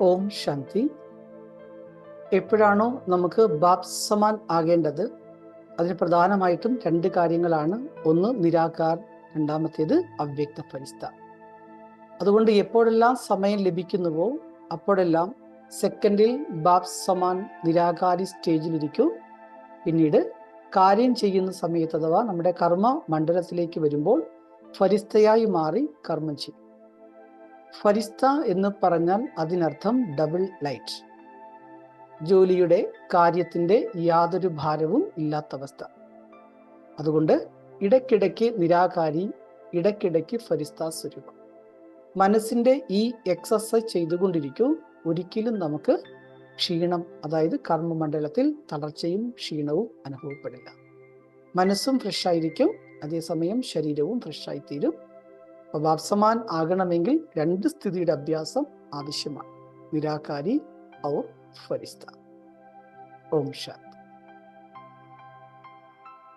ഓം ശാന്തി. എപ്പോഴാണോ നമുക്ക് ബാപ്സമാൻ ആകേണ്ടത് അതിന് പ്രധാനമായിട്ടും രണ്ട് കാര്യങ്ങളാണ്. ഒന്ന് നിരാകാർ. രണ്ടാമത്തേത് അവ്യക്ത പരിസ്ഥ. അതുകൊണ്ട് എപ്പോഴെല്ലാം സമയം ലഭിക്കുന്നുവോ അപ്പോഴെല്ലാം സെക്കൻഡിൽ ബാപ്സമാൻ നിരാകാരി സ്റ്റേജിലിരിക്കും. പിന്നീട് കാര്യം ചെയ്യുന്ന സമയത്ത് അഥവാ നമ്മുടെ കർമ്മ മണ്ഡലത്തിലേക്ക് വരുമ്പോൾ ഫരിസ്തയായി മാറി കർമ്മം ചെയ്യും. ഫരിസ്ത എന്ന് പറഞ്ഞാൽ അതിനർത്ഥം ഡബിൾ ലൈറ്റ് ജോലിയുടെ കാര്യത്തിന്റെ യാതൊരു ഭാരവും ഇല്ലാത്ത അവസ്ഥ അതുകൊണ്ട് ഇടയ്ക്കിടയ്ക്ക് നിരാകാരി ഇടയ്ക്കിടയ്ക്ക് ഫരിസ്ത സ്വരൂപം. മനസ്സിന്റെ ഈ എക്സസൈസ് ചെയ്തുകൊണ്ടിരിക്കും ഒരിക്കലും നമുക്ക് ക്ഷീണം അതായത് കർമ്മമണ്ഡലത്തിൽ തളർച്ചയും ക്ഷീണവും അനുഭവപ്പെടില്ല. മനസ്സും ഫ്രഷായിരിക്കും അതേസമയം ശരീരവും ഫ്രഷ് ആയിത്തീരും. അപ്പൊ വാപ്സമാൻ ആകണമെങ്കിൽ രണ്ട് സ്ഥിതിയുടെ അഭ്യാസം ആവശ്യമാണ്. നിരാകാരി ഔർ ഫരിസ്ത. ഓം ശാന്തി.